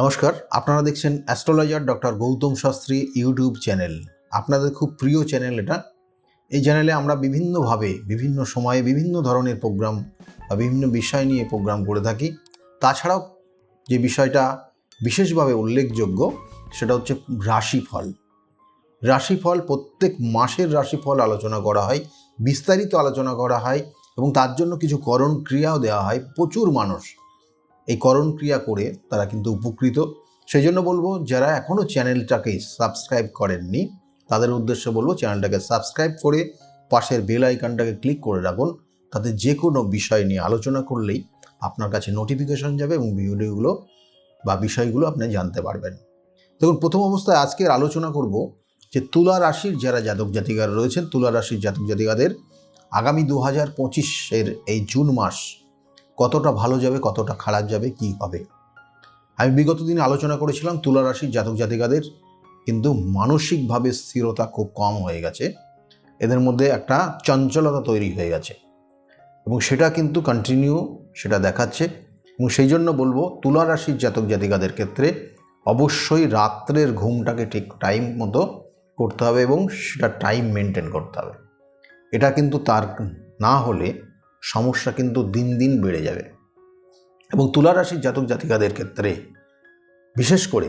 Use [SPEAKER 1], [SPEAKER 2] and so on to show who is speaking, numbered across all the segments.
[SPEAKER 1] নমস্কার, আপনারা দেখছেন astrologer doctor Gautam Shastri YouTube channel. আপনাদের খুব প্রিয় চ্যানেল এটা। এই চ্যানেলে আমরা বিভিন্নভাবে, বিভিন্ন সময়ে বিভিন্ন ধরনের প্রোগ্রাম বা বিভিন্ন বিষয় নিয়ে প্রোগ্রাম করে থাকি। তাছাড়াও যে বিষয়টা বিশেষভাবে উল্লেখযোগ্য, সেটা হচ্ছে রাশিফল। রাশিফল, প্রত্যেক মাসের রাশিফল আলোচনা করা হয়, বিস্তারিত আলোচনা করা হয় এবং তার জন্য কিছু করণ ক্রিয়াও দেওয়া হয় প্রচুর মানুষ। এই করণ ক্রিয়া করে তারা কিন্তু উপকৃত। সেই জন্য বলব, যারা এখনও চ্যানেলটাকে সাবস্ক্রাইব করেননি, তাদের উদ্দেশ্যে বলব চ্যানেলটাকে সাবস্ক্রাইব করে পাশের বেল আইকনটাকে ক্লিক করে রাখুন। তাতে যে কোনো বিষয় নিয়ে আলোচনা করলেই আপনার কাছে নোটিফিকেশন যাবে এবং ভিডিওগুলো বা বিষয়গুলো আপনি জানতে পারবেন। দেখুন, প্রথম অবস্থায় আজকের আলোচনা করব যে তুলা রাশির যারা জাতক জাতিকারা রয়েছেন, তুলা রাশির জাতক জাতিকাদের আগামী দু হাজার পঁচিশের এই জুন মাস কতটা ভালো যাবে, কতটা খারাপ যাবে, কি হবে। আমি বিগত দিনে আলোচনা করেছিলাম তুলা রাশির জাতক জাতিকাদের, কিন্তু মানসিকভাবে স্থিরতা খুব কম হয়ে গেছে। এদের মধ্যে একটা চঞ্চলতা তৈরি হয়ে গেছে। এবং সেটা কিন্তু কন্টিনিউ সেটা দেখাচ্ছে। এবং সেই জন্য বলব, তুলা রাশির জাতক জাতিকাদের ক্ষেত্রে অবশ্যই রাত্রের ঘুমটাকে ঠিক টাইম মতো করতে হবে এবং সেটা টাইম মেনটেন করতে হবে। এটা কিন্তু তার না হলে সমস্যা কিন্তু দিন দিন বেড়ে যাবে। এবং তুলা রাশির জাতক জাতিকাদের ক্ষেত্রে, বিশেষ করে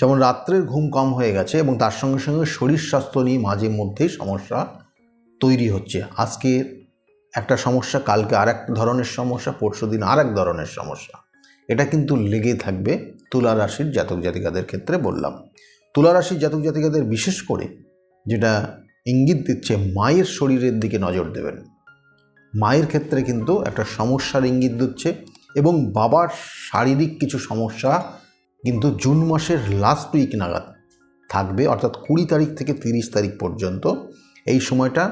[SPEAKER 1] যেমন রাত্রের ঘুম কম হয়ে গেছে এবং তার সঙ্গে সঙ্গে শরীর স্বাস্থ্য নিয়ে মাঝে মধ্যেই সমস্যা তৈরি হচ্ছে। আজকে একটা সমস্যা, কালকে আর এক ধরনের সমস্যা, পরশু দিন আর এক ধরনের সমস্যা। এটা কিন্তু লেগে থাকবে তুলা রাশির জাতক জাতিকাদের ক্ষেত্রে বললাম। তুলা রাশির জাতক জাতিকাদের বিশেষ করে যেটা ইঙ্গিত দিচ্ছে, মায়ের শরীরের দিকে নজর দেবেন। মায়ের ক্ষেত্রে কিন্তু একটা সমস্যার ইঙ্গিত দিচ্ছে এবং বাবার শারীরিক কিছু সমস্যা কিন্তু জুন মাসের লাস্ট উইক নাগাদ থাকবে, অর্থাৎ কুড়ি তারিখ থেকে তিরিশ তারিখ পর্যন্ত এই সময়টা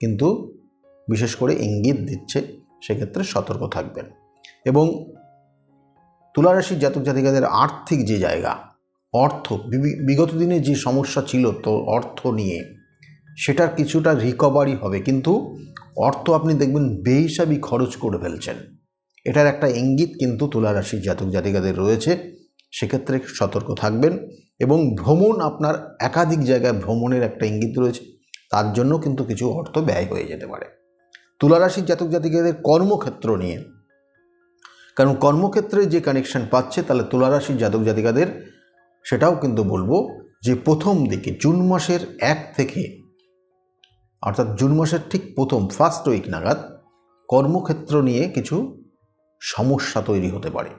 [SPEAKER 1] কিন্তু বিশেষ করে ইঙ্গিত দিচ্ছে, সেক্ষেত্রে সতর্ক থাকবেন। এবং তুলারাশির জাতক জাতিকাদের আর্থিক যে জায়গা, অর্থ বিগত দিনে যে সমস্যা ছিল তো অর্থ নিয়ে সেটার কিছুটা রিকভারি হবে। কিন্তু অর্থ আপনি দেখবেন বেহিসাবি খরচ করে ফেলছেন। এটার একটা ইঙ্গিত কিন্তু তুলা রাশির জাতক জাতিকাদের রয়েছে। সেক্ষেত্রে সতর্ক থাকবেন এবং ভ্রমণ আপনার একাধিক জায়গায় ভ্রমণের একটা ইঙ্গিত রয়েছে। তার জন্য কিন্তু কিছু অর্থ ব্যয় হয়ে যেতে পারে। তুলা রাশির জাতক জাতিকাদের কর্মক্ষেত্র নিয়ে। কারণ কর্মক্ষেত্রে যে কানেকশন পাচ্ছে, তাহলে তুলা রাশির জাতক জাতিকাদের, সেটাও কিন্তু বলব যে প্রথম দিকে জুন মাসের এক থেকে অর্থাৎ জুন মাসের ঠিক প্রথম ফার্স্ট উইক নাগাদ কর্মক্ষেত্র নিয়ে কিছু সমস্যা তৈরি হতে পারে।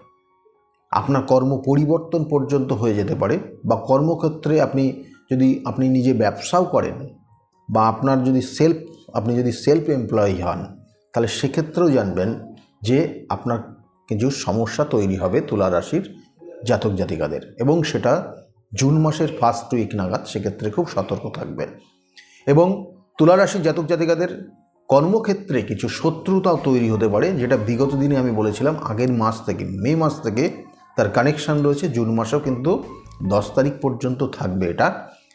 [SPEAKER 1] আপনার কর্ম পরিবর্তন পর্যন্ত হয়ে যেতে পারে বা কর্মক্ষেত্রে আপনি যদি, আপনি নিজে ব্যবসাও করেন বা আপনার যদি সেলফ আপনি যদি সেলফ এমপ্লয়ি হন, তাহলে সেক্ষেত্রেও জানবেন যে আপনার কিছু সমস্যা তৈরি হবে তুলা রাশির জাতক জাতিকাদের এবং সেটা জুন মাসের ফার্স্ট উইক নাগাদ সেক্ষেত্রে খুব সতর্ক থাকবেন এবং তুলারাশির জাতক জাতিকাদের কর্মক্ষেত্রে কিছু শত্রুতাও তৈরি হতে পারে, যেটা বিগত দিনে আমি বলেছিলাম, আগের মাস থেকে, মে মাস থেকে তার কানেকশান রয়েছে, জুন মাসেও কিন্তু দশ তারিখ পর্যন্ত থাকবে এটা,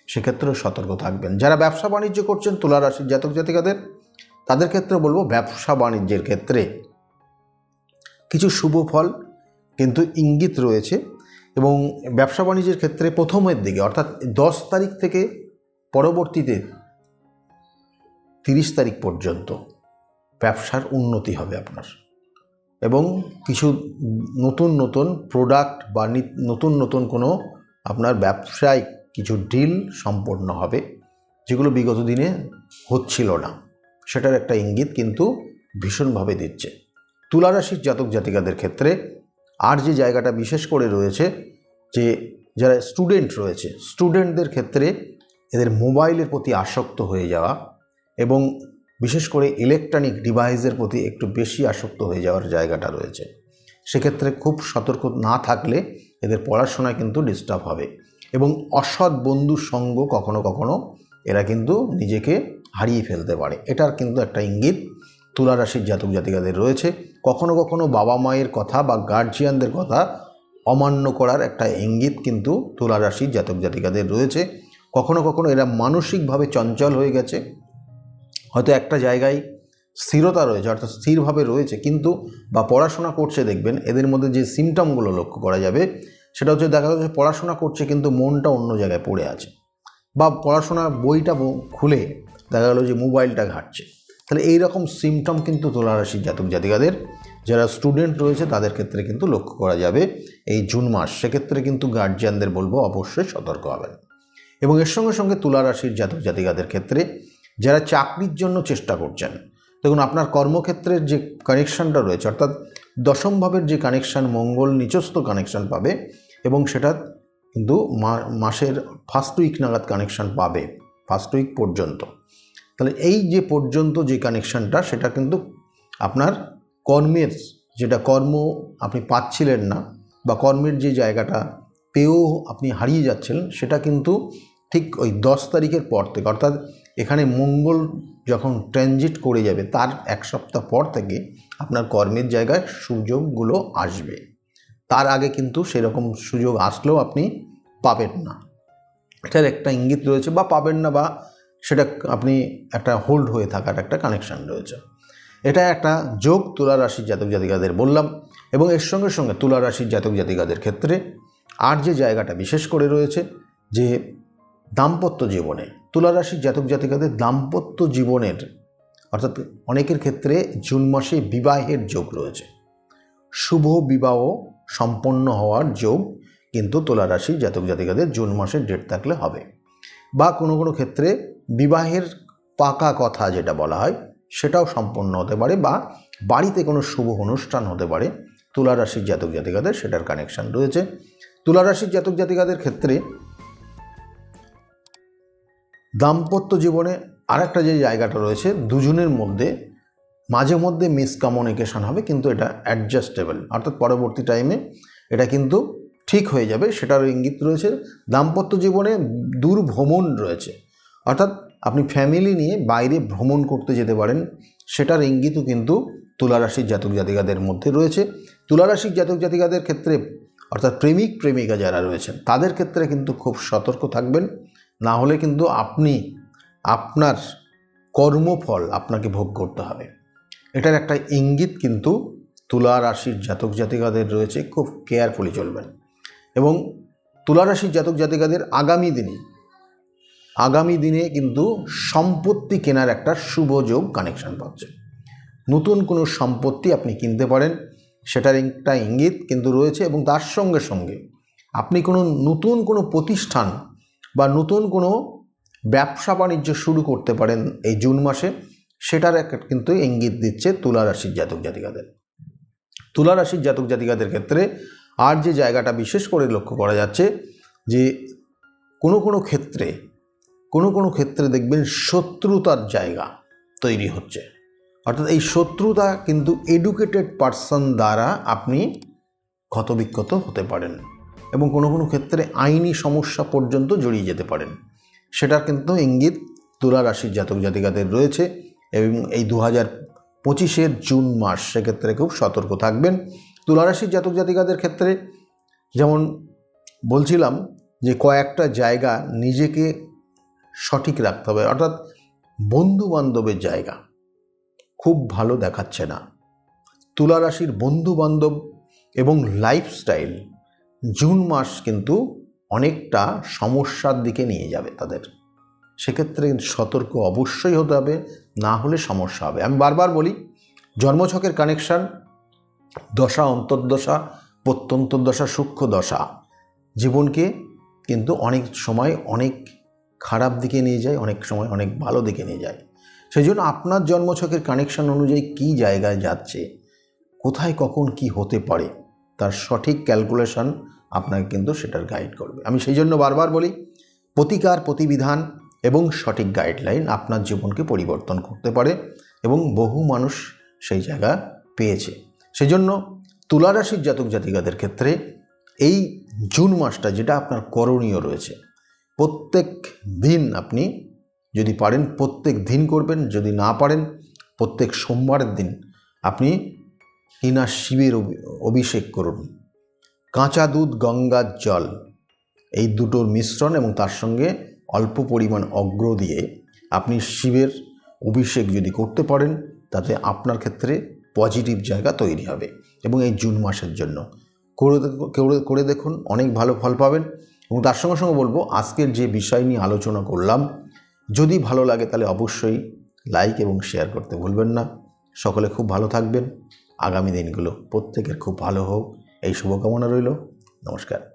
[SPEAKER 1] সেক্ষেত্রেও সতর্ক থাকবেন। যারা ব্যবসা বাণিজ্য করছেন তুলারাশির জাতক জাতিকাদের, তাদের ক্ষেত্রে বলব ব্যবসা বাণিজ্যের ক্ষেত্রে কিছু শুভ ফল কিন্তু ইঙ্গিত রয়েছে এবং ব্যবসা বাণিজ্যের ক্ষেত্রে প্রথমের দিকে, অর্থাৎ দশ তারিখ থেকে পরবর্তীতে তিরিশ তারিখ পর্যন্ত ব্যবসার উন্নতি হবে আপনার। এবং কিছু নতুন নতুন প্রোডাক্ট বা নতুন নতুন কোনো আপনার ব্যবসায় কিছু ডিল সম্পন্ন হবে, যেগুলো বিগত দিনে হচ্ছিল না। সেটার একটা ইঙ্গিত কিন্তু ভীষণভাবে দিচ্ছে। তুলারাশির জাতক জাতিকাদের ক্ষেত্রে আর যে জায়গাটা বিশেষ করে রয়েছে, যে যারা স্টুডেন্ট রয়েছে স্টুডেন্টদের ক্ষেত্রে এদের মোবাইলের প্রতি আসক্ত হয়ে যাওয়া এবং বিশেষ করে ইলেকট্রনিক ডিভাইসের প্রতি একটু বেশি আসক্ত হয়ে যাওয়ার জায়গাটা রয়েছে। সেক্ষেত্রে খুব সতর্ক না থাকলে এদের পড়াশোনায় কিন্তু ডিস্টার্ব হবে এবং অসৎ বন্ধুর সঙ্গ কখনো কখনো এরা কিন্তু নিজেকে হারিয়ে ফেলতে পারে। এটার কিন্তু একটা ইঙ্গিত তুলা রাশির জাতক জাতিকাদের রয়েছে। কখনো কখনো বাবা মায়ের কথা বা গার্জিয়ানদের কথা অমান্য করার একটা ইঙ্গিত কিন্তু তুলা রাশির জাতক জাতিকাদের রয়েছে। কখনো কখনো এরা মানসিকভাবে চঞ্চল হয়ে গেছে। হয়তো একটা জায়গায় স্থিরতা রয়েছে, অর্থাৎ স্থিরভাবে রয়েছে, কিন্তু বা পড়াশোনা করছে, দেখবেন এদের মধ্যে যে সিমটমগুলো লক্ষ্য করা যাবে, সেটা হচ্ছে দেখা যাচ্ছে পড়াশোনা করছে, কিন্তু মনটা অন্য জায়গায় পড়ে আছে বা পড়াশোনার বইটা খুলে দেখা গেলো যে মোবাইলটা ঘাটছে। তাহলে এই রকম সিমটম কিন্তু তুলারাশির জাতক জাতিকাদের, যারা স্টুডেন্ট রয়েছে, তাদের ক্ষেত্রে কিন্তু লক্ষ্য করা যাবে এই জুন মাস। সেক্ষেত্রে কিন্তু গার্জিয়ানদের বলব, অবশ্যই সতর্ক হবেন। এবং এর সঙ্গে সঙ্গে তুলারাশির জাতক জাতিকাদের ক্ষেত্রে যারা চাকরির জন্য চেষ্টা করছেন। দেখুন, আপনার কর্মক্ষেত্রের যে কানেকশানটা রয়েছে, অর্থাৎ দশম ভাবের যে কানেকশান মঙ্গল নিচস্থ কানেকশান পাবে এবং সেটা কিন্তু মাসের ফার্স্ট উইক নাগাদ কানেকশান পাবে ফার্স্ট উইক পর্যন্ত। তাহলে এই যে পর্যন্ত যে কানেকশানটা সেটা কিন্তু আপনার কর্মের যেটা কর্ম আপনি পাচ্ছিলেন না বা কর্মের যে জায়গাটা পেয়েও আপনি হারিয়ে যাচ্ছেন সেটা কিন্তু ঠিক ওই দশ তারিখের পর থেকে, অর্থাৎ এখানে মঙ্গল যখন ট্রানজিট করে যাবে, তার এক সপ্তাহ পর থেকে আপনার কর্মের জায়গায় সুযোগগুলো আসবে। তার আগে কিন্তু সেরকম সুযোগ আসলেও আপনি পাবেন না। এটার একটা ইঙ্গিত রয়েছে, বা পাবেন না, বা সেটা আপনি একটা হোল্ড হয়ে থাকার একটা কানেকশান রয়েছে। এটা একটা যোগ তুলা রাশির জাতক জাতিকাদের বললাম, এবং এর সঙ্গে সঙ্গে তুলা রাশির জাতক জাতিকাদের ক্ষেত্রে আর যে জায়গাটা বিশেষ করে রয়েছে, যে দাম্পত্য জীবনে তুলা রাশির জাতক জাতিকাদের দাম্পত্য জীবনের, অর্থাৎ অনেকের ক্ষেত্রে জুন মাসে বিবাহের যোগ রয়েছে। শুভ বিবাহ সম্পন্ন হওয়ার যোগ কিন্তু তুলা রাশির জাতক জাতিকাদের জুন মাসের ডেট থাকলে হবে। বা কোনো কোনো ক্ষেত্রে বিবাহের পাকা কথা যেটা বলা হয়, সেটাও সম্পন্ন হতে পারে বা বাড়িতে কোনো শুভ অনুষ্ঠান হতে পারে তুলা রাশির জাতক জাতিকাদের সেটার কানেকশন রয়েছে। তুলা রাশির জাতক জাতিকাদের ক্ষেত্রে দাম্পত্য জীবনে আরেকটা যে জায়গাটা রয়েছে, দুজনের মধ্যে মাঝে মধ্যে মিসকমিউনিকেশন হবে, কিন্তু এটা অ্যাডজাস্টেবল অর্থাৎ পরবর্তী টাইমে এটা কিন্তু ঠিক হয়ে যাবে সেটার ইঙ্গিত রয়েছে। দাম্পত্য জীবনে দূর ভ্রমণ রয়েছে। অর্থাৎ আপনি ফ্যামিলি নিয়ে বাইরে ভ্রমণ করতে যেতে পারেন, সেটার ইঙ্গিতও কিন্তু তুলারাশির জাতক জাতিকাদের মধ্যে রয়েছে। তুলারাশির জাতক জাতিকাদের ক্ষেত্রে, অর্থাৎ প্রেমিক, প্রেমিকা যারা রয়েছেন, তাদের ক্ষেত্রে কিন্তু খুব সতর্ক থাকবেন। না হলে কিন্তু আপনি, আপনার কর্মফল আপনাকে ভোগ করতে হবে। এটার একটা ইঙ্গিত কিন্তু তুলা রাশির জাতক জাতিকাদের রয়েছে, খুব কেয়ারফুলি চলবেন। এবং তুলা রাশির জাতক জাতিকাদের আগামী দিনে আগামী দিনে কিন্তু সম্পত্তি কেনার একটা শুভ যোগ কানেকশন পাচ্ছে। নতুন কোনো সম্পত্তি আপনি কিনতে পারেন, সেটার একটা ইঙ্গিত কিন্তু রয়েছে এবং তার সঙ্গে সঙ্গে আপনি কোনো নতুন কোনো প্রতিষ্ঠান নতুন কোনো ব্যবসা বাণিজ্য শুরু করতে পারেন এই জুন মাসে, সেটার একটা কিন্তু ইঙ্গিত দিচ্ছে তুলা রাশির জাতক জাতিকাদের। তুলা রাশির জাতক জাতিকাদের ক্ষেত্রে আর যে জায়গাটা বিশেষ করে লক্ষ্য করা যাচ্ছে যে কোনো কোনো ক্ষেত্রে, কোনো কোনো ক্ষেত্রে দেখবেন শত্রুতার জায়গা তৈরি হচ্ছে। অর্থাৎ এই শত্রুতা কিন্তু এডুকেটেড পার্সন দ্বারা আপনি ক্ষতবিক্ষত হতে পারেন। এবং কোনো কোনো ক্ষেত্রে আইনি সমস্যা পর্যন্ত জড়িয়ে যেতে পারেন। সেটার কিন্তু ইঙ্গিত তুলা রাশির জাতক জাতিকাদের রয়েছে এবং এই দু হাজার পঁচিশের জুন মাস সেক্ষেত্রে খুব সতর্ক থাকবেন। তুলা রাশির জাতক জাতিকাদের ক্ষেত্রে যেমন বলছিলাম যে কয়েকটা জায়গা নিজেকে সঠিক রাখতে হবে, অর্থাৎ বন্ধু বান্ধবের জায়গা খুব ভালো দেখাচ্ছে না। তুলা রাশির বন্ধু বান্ধব এবং লাইফস্টাইল জুন মাস কিন্তু অনেকটা সমস্যার দিকে নিয়ে যাবে তাদের। সেক্ষেত্রে সতর্ক অবশ্যই হতে হবে, না হলে সমস্যা হবে। আমি বারবার বলি, জন্মছকের কানেকশান দশা, অন্তর্দশা প্রত্যন্তর্দশা সূক্ষ্ম দশা জীবনকে কিন্তু অনেক সময় অনেক খারাপ দিকে নিয়ে যায়, অনেক সময় অনেক ভালো দিকে নিয়ে যায়। সেই জন্য আপনার জন্মছকের কানেকশন অনুযায়ী কী জায়গায় যাচ্ছে, কোথায় কখন কি হতে পারে, তার সঠিক ক্যালকুলেশন আপনাকে কিন্তু সেটার গাইড করবে। আমি সেই জন্য বারবার বলি, প্রতিকার, প্রতিবিধান এবং সঠিক গাইডলাইন আপনার জীবনকে পরিবর্তন করতে পারে এবং বহু মানুষ সেই জায়গা পেয়েছে। সেই জন্য তুলারাশির জাতক জাতিকাদের ক্ষেত্রে এই জুন মাসটা যেটা আপনার করণীয় রয়েছে, প্রত্যেক দিন আপনি যদি পারেন, প্রত্যেক দিন করবেন, যদি না পারেন, প্রত্যেক সোমবারের দিন আপনি কিনা শিবের অভি- অভিষেক করুন। কাঁচা দুধ গঙ্গার জল এই দুটোর মিশ্রণ এবং তার সঙ্গে অল্প পরিমাণ অগ্র দিয়ে আপনি শিবের অভিষেক যদি করতে পারেন, তাতে আপনার ক্ষেত্রে পজিটিভ জায়গা তৈরি হবে এবং এই জুন মাসের জন্য। করে করে দেখুন, অনেক ভালো ফল পাবেন এবং তার সঙ্গে সঙ্গে বলব, আজকের যে বিষয় নিয়ে আলোচনা করলাম, যদি ভালো লাগে তাহলে অবশ্যই লাইক এবং শেয়ার করতে ভুলবেন না। সকলে খুব ভালো থাকবেন। আগামী দিনগুলো প্রত্যেকের খুব ভালো হোক। এই শুভকামনা রইল। নমস্কার।